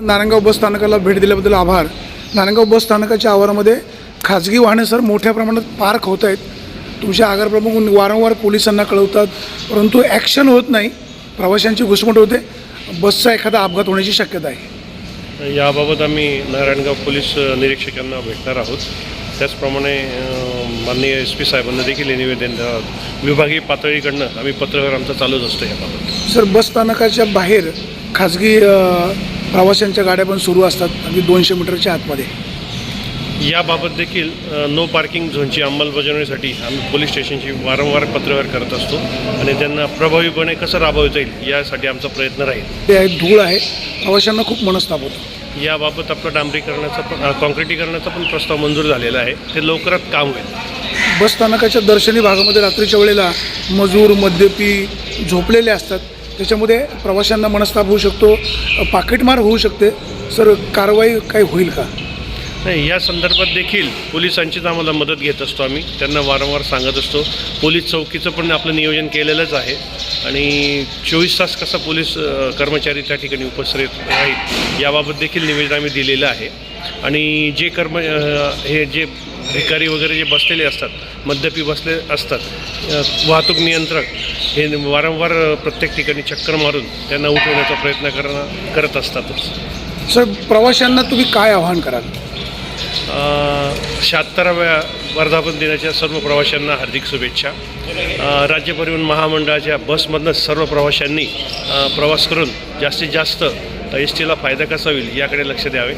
नारायणगाव बस स्थानकाला भेट दिल्याबद्दल आभार. नारायणगाव बस स्थानकाच्या आवारामध्ये खाजगी वाहनं सर मोठ्या प्रमाणात पार्क होत आहेत. तुमचे आगार प्रमुख वारंवार पोलिसांना कळवतात परंतु ॲक्शन होत नाही. प्रवाशांची घुसमट होते. बसचा एखादा अपघात होण्याची शक्यता आहे. याबाबत आम्ही नारायणगाव पोलीस निरीक्षकांना भेटणार आहोत. त्याचप्रमाणे माननीय एस पी साहेबांना देखील हे निवेदन विभागीय पातळीकडनं आम्ही पत्रव्यवहार आमचा चालूच असतो याबाबत. सर बस स्थानकाच्या बाहेर खाजगी प्रवाशांच्या गाड्या पण सुरू असतात अगदी दोनशे मीटरच्या आतमध्ये. याबाबत देखील नो पार्किंग झोनची अंमलबजावणीसाठी आम्ही पोलीस स्टेशनशी वारंवार पत्रव्यवहार करत असतो आणि त्यांना प्रभावीपणे कसं राबवता येईल यासाठी आमचा प्रयत्न राहील. ते आहे धूळ आहे. प्रवाशांना खूप मनस्ताप होतो. याबाबत आपलं डांबरीकरणाचा पण अ, काँक्रिटीकरणाचा पण प्रस्ताव मंजूर झालेला आहे. ते लवकरात काम होईल. बस स्थानकाच्या दर्शनी भागामध्ये रात्रीच्या वेळेला मजूर मद्यपी झोपलेले असतात. त्याच्यामध्ये प्रवाशांना मनस्ताप होऊ शकतो पाकिटमार होऊ शकते. सर कारवाई काही होईल का? नाही या संदर्भात देखील पोलिसांचीच आम्हाला मदत घेत असतो आम्ही. त्यांना वारंवार सांगत असतो. पोलीस चौकीचं पण आपलं नियोजन केलेलंच आहे. आणि चोवीस तास कसा पोलीस कर्मचारी त्या ठिकाणी उपस्थित राहील याबाबत देखील निवेदन आम्ही दिलेलं आहे. आणि जे कर्म हे जे भिकारी वगैरे जे बसलेले असतात मद्यपी बसले असतात वाहतूक नियंत्रक हे वारंवार प्रत्येक ठिकाणी चक्कर मारून त्यांना उठवण्याचा प्रयत्न करणं करत असतातच. सर प्रवाशांना तुम्ही काय आवाहन कराल? शहात्तराव्या वर्धापन दिनाच्या सर्व प्रवाशांना हार्दिक शुभेच्छा. राज्य परिवहन महामंडळाच्या बसमधनं सर्व प्रवाशांनी प्रवास करून जास्तीत जास्त एस टीला फायदा कसा होईल याकडे लक्ष द्यावे.